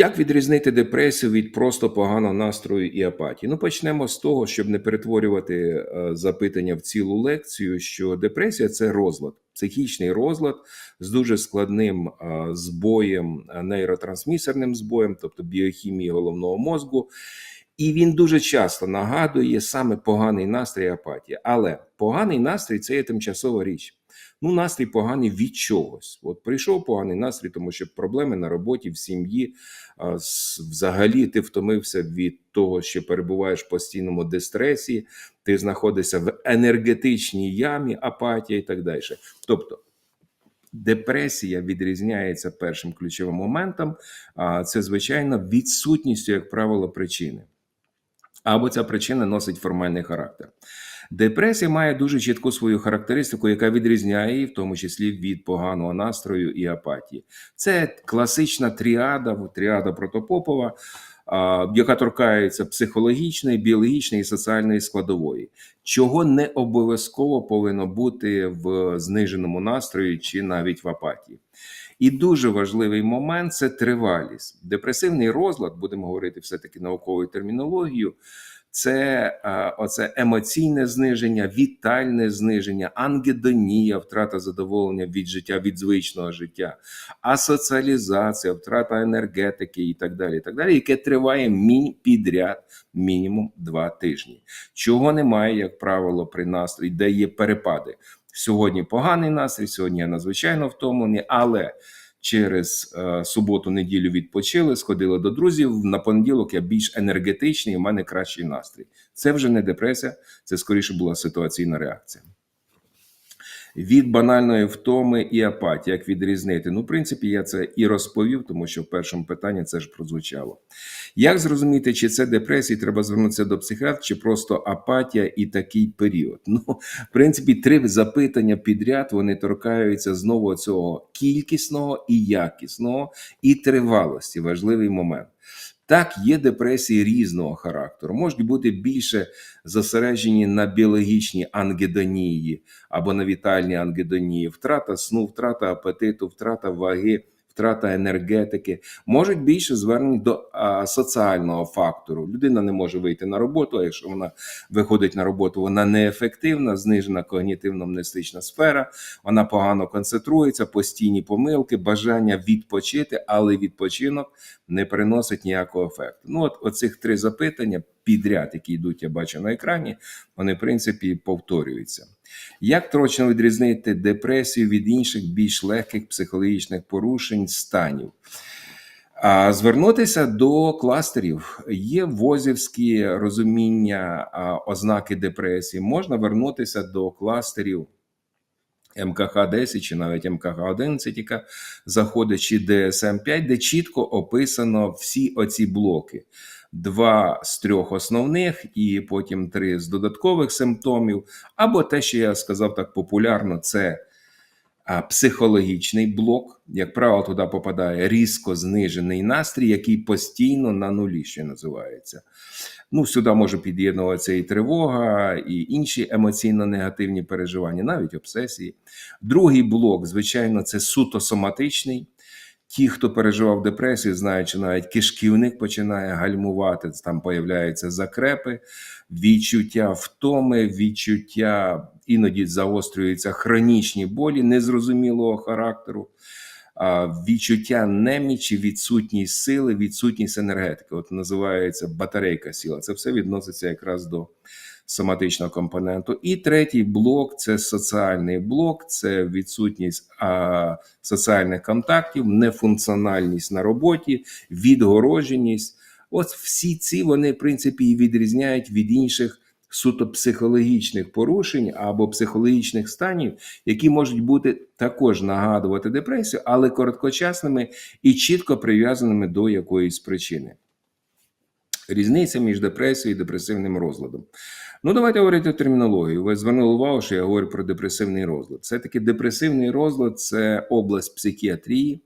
Як відрізнити депресію від просто поганого настрою і апатії? Ну, почнемо з того, щоб не перетворювати е, запитання в цілу лекцію, що депресія це розлад, психічний розлад з дуже складним е, збоєм, е, нейротрансмісерним збоєм, тобто біохімії головного мозку. І він дуже часто нагадує саме поганий настрій і апатія. Але поганий настрій це є тимчасова річ. Ну, настрій поганий від чогось. От прийшов поганий настрій, тому що проблеми на роботі, в сім'ї. Взагалі, ти втомився від того, що перебуваєш в постійному дистресі, ти знаходишся в енергетичній ямі, апатія і так далі. Тобто, депресія відрізняється першим ключовим моментом, а це звичайно відсутністю, як правило, причини. Або ця причина носить формальний характер. Депресія має дуже чітку свою характеристику, яка відрізняє її, в тому числі від поганого настрою і апатії. Це класична тріада, тріада протопопова, яка торкається психологічної, біологічної і соціальної складової, чого не обов'язково повинно бути в зниженому настрої чи навіть в апатії. І дуже важливий момент це тривалість. Депресивний розлад, будемо говорити все-таки науковою термінологією, це е, оце емоційне зниження, вітальне зниження, ангедонія, втрата задоволення від життя, від звичного життя, асоціалізація, втрата енергетики і так далі, і так далі, яке триває мінь підряд мінімум два тижні. Чого немає, як правило, при настрої, де є перепади. Сьогодні поганий настрій, сьогодні я надзвичайно втомлений, але через е, суботу, неділю відпочили, сходили до друзів. На понеділок я більш енергетичний, у мене кращий настрій. Це вже не депресія, це скоріше була ситуаційна реакція. Від банальної втоми і апатії, як відрізнити? Ну, в принципі, я це і розповів, тому що в першому питанні це ж прозвучало. Як зрозуміти, чи це депресія, треба звернутися до психіатра, чи просто апатія і такий період? Ну, в принципі, три запитання підряд вони торкаються знову цього кількісного і якісного, і тривалості. Важливий момент. Так, є депресії різного характеру, можуть бути більше зосереджені на біологічній ангедонії або на вітальній ангедонії, втрата сну, втрата апетиту, втрата ваги, втрата енергетики, можуть більше звернені до а, соціального фактору. Людина не може вийти на роботу, а якщо вона виходить на роботу, вона неефективна, знижена когнітивно-мнестична сфера, вона погано концентрується, постійні помилки, бажання відпочити, але відпочинок не приносить ніякого ефекту. Ну, от оцих три запитання підряд, які йдуть, я бачу на екрані, вони в принципі повторюються. Як точно відрізнити депресію від інших більш легких психологічних порушень станів? А звернутися до кластерів є возівські розуміння ознаки депресії. Можна вернутися до кластерів МКХ 10 чи навіть МКХ 11, яка заходить, чи ДСМ 5, де чітко описано всі оці блоки. Два з трьох основних, і потім три з додаткових симптомів. Або те, що я сказав так популярно, це психологічний блок. Як правило, туди попадає різко знижений настрій, який постійно на нулі, що називається. Ну, сюди може під'єднуватися і тривога, і інші емоційно негативні переживання, навіть обсесії. Другий блок, звичайно, це суто соматичний. Ті, хто переживав депресію, знають, що навіть кишківник починає гальмувати, там появляються закрепи, відчуття втоми, відчуття іноді загострюються хронічні болі незрозумілого характеру, відчуття немічі, відсутність сили, відсутність енергетики. От називається батарейка сіла. Це все відноситься якраз до соматичного компоненту. І третій блок це соціальний блок, це відсутність а, соціальних контактів, нефункціональність на роботі, відгородженість. От всі ці вони, в принципі, і відрізняють від інших суто психологічних порушень або психологічних станів, які можуть бути також нагадувати депресію, але короткочасними і чітко прив'язаними до якоїсь причини. Різниця між депресією і депресивним розладом. Ну, давайте говорити термінологію. Ви звернули увагу, що я говорю про депресивний розлад. Все-таки депресивний розлад це область психіатрії,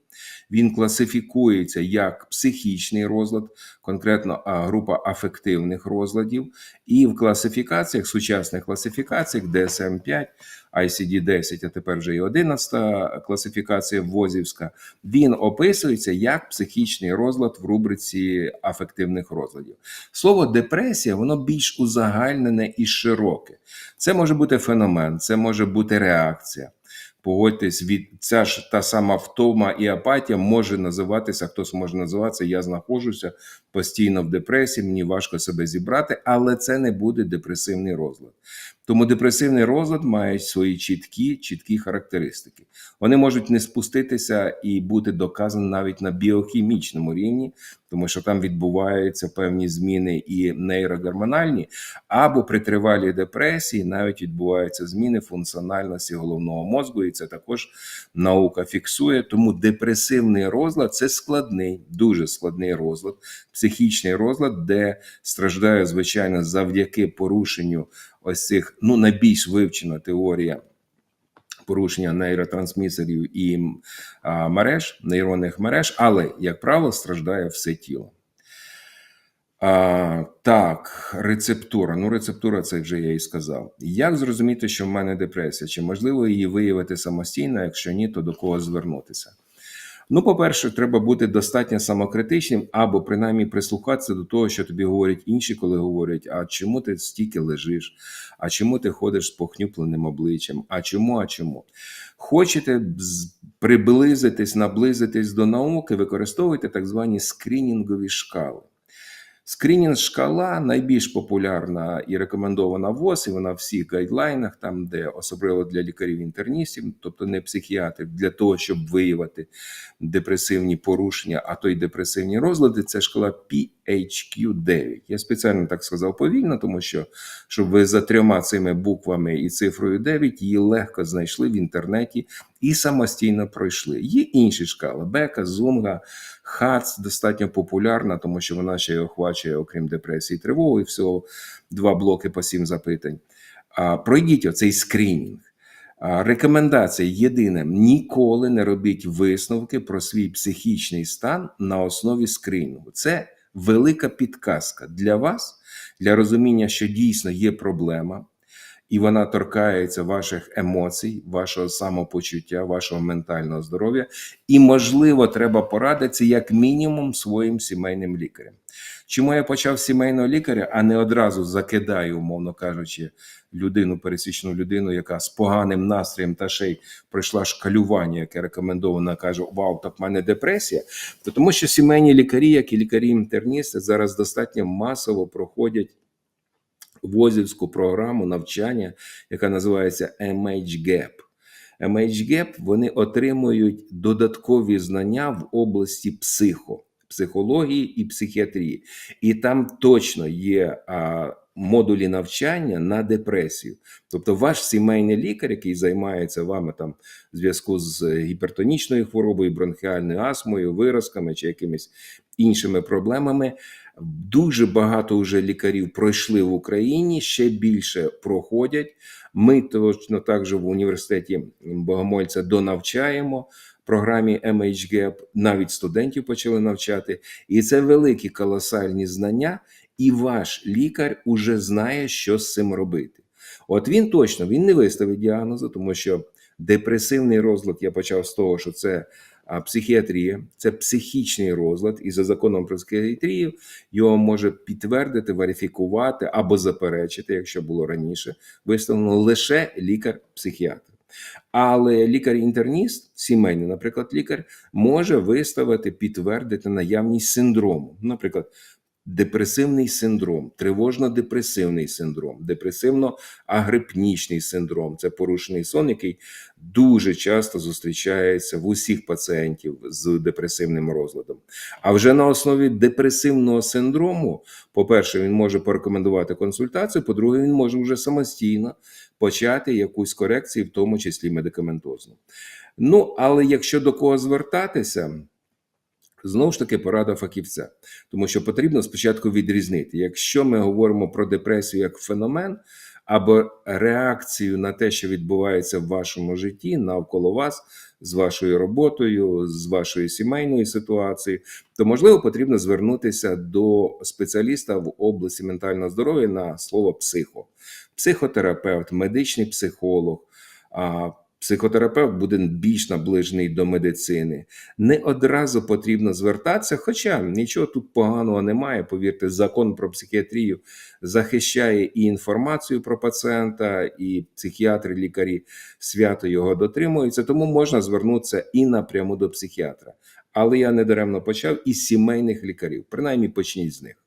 Він класифікується як психічний розлад, конкретно група афективних розладів, і в класифікаціях, сучасних класифікаціях DSM-5, ICD-10, а тепер вже і 11 класифікація ВОЗівська, він описується як психічний розлад в рубриці афективних розладів. Слово депресія воно більш узагальнене і широке. Це може бути феномен, це може бути реакція. Погодьтесь, від ця ж та сама втома і апатія може називатися, хтось може називатися Я знаходжуся постійно в депресії, мені важко себе зібрати, але це не буде депресивний розлад. Тому депресивний розлад має свої чіткі, чіткі характеристики. Вони можуть не спуститися і бути доказані навіть на біохімічному рівні, тому що там відбуваються певні зміни і нейрогормональні, або при тривалій депресії навіть відбуваються зміни функціональності головного мозку, і це також наука фіксує. Тому депресивний розлад це складний, дуже складний розлад, психічний розлад, де страждає, звичайно, завдяки порушенню ось цих ну найбільш вивчена теорія. Порушення нейротрансмісерів і а, мереж, нейронних мереж, але, як правило, страждає все тіло. А, так, рецептура. Ну, рецептура, це вже я і сказав. Як зрозуміти, що в мене депресія? Чи можливо її виявити самостійно? Якщо ні, то до кого звернутися? Ну, по-перше, треба бути достатньо самокритичним або принаймні прислухатися до того, що тобі говорять інші, коли говорять: а чому ти стільки лежиш? А чому ти ходиш з похнюпленим обличчям? А чому? А чому? Хочете приблизитись, наблизитись до науки, використовуйте так звані скринінгові шкали. Скринінг шкала найбільш популярна і рекомендована ВОЗ, і вона в всіх гайдлайнах, там де особливо для лікарів-інтерністів, тобто не психіатрів, для того, щоб виявити депресивні порушення, а то й депресивні розлади, це шкала PHQ-9. Я спеціально так сказав повільно, тому що щоб ви за трьома цими буквами і цифрою 9 її легко знайшли в інтернеті і самостійно пройшли. Є інші шкали: Бека, Зунга, ХАЦ достатньо популярна, тому що вона ще й охвачує, окрім депресії, тривоги, всього два блоки по сім запитань. А, Пройдіть оцей скринінг. Рекомендація єдине: ніколи не робіть висновки про свій психічний стан на основі скринінгу. Це велика підказка для вас, для розуміння, що дійсно є проблема, і вона торкається ваших емоцій, вашого самопочуття, вашого ментального здоров'я. І, можливо, треба порадитися як мінімум своїм сімейним лікарем. Чому я почав сімейного лікаря, а не одразу закидаю, умовно кажучи, людину, пересічну людину, яка з поганим настроєм та ще й пройшла шкалювання, яке рекомендовано, каже: Вау, так в мене депресія. То тому що сімейні лікарі, як і лікарі-інтерністи, зараз достатньо масово проходять возівську програму навчання, яка називається MHGAP. MHGAP вони отримують додаткові знання в області психо, психології і психіатрії. І там точно є а, модулі навчання на депресію. Тобто, ваш сімейний лікар, який займається вами там в зв'язку з гіпертонічною хворобою, бронхіальною астмою, виразками чи якимись іншими проблемами. Дуже багато вже лікарів пройшли в Україні, ще більше проходять. Ми точно так же в університеті Богомольця донавчаємо програмі MHGAP, навіть студентів почали навчати. І це великі колосальні знання, і ваш лікар уже знає, що з цим робити. От він точно він не виставить діагнозу, тому що депресивний розлад я почав з того, що це психіатрія, це психічний розлад, і за законом про психіатрію його може підтвердити, верифікувати або заперечити, якщо було раніше, виставлено лише лікар-психіатр. Але лікар-інтерніст, сімейний, наприклад, лікар, може виставити, підтвердити наявність синдрому. Наприклад, депресивний синдром, тривожно-депресивний синдром, депресивно-агрипнічний синдром це порушений сон, який дуже часто зустрічається в усіх пацієнтів з депресивним розладом. А вже на основі депресивного синдрому, по-перше, він може порекомендувати консультацію, по-друге, він може вже самостійно почати якусь корекцію, в тому числі медикаментозну. Ну, але якщо до кого звертатися, знову ж таки порада фахівця, тому що потрібно спочатку відрізнити. Якщо ми говоримо про депресію як феномен, або реакцію на те, що відбувається в вашому житті навколо вас, з вашою роботою, з вашою сімейною ситуацією, то можливо потрібно звернутися до спеціаліста в області ментального здоров'я на слово психо, психотерапевт, медичний психолог. Психотерапевт буде більш наближений до медицини. Не одразу потрібно звертатися, хоча нічого тут поганого немає. Повірте, закон про психіатрію захищає і інформацію про пацієнта, і психіатри, лікарі свято його дотримуються, тому можна звернутися і напряму до психіатра. Але я недаремно почав із сімейних лікарів, принаймні почніть з них.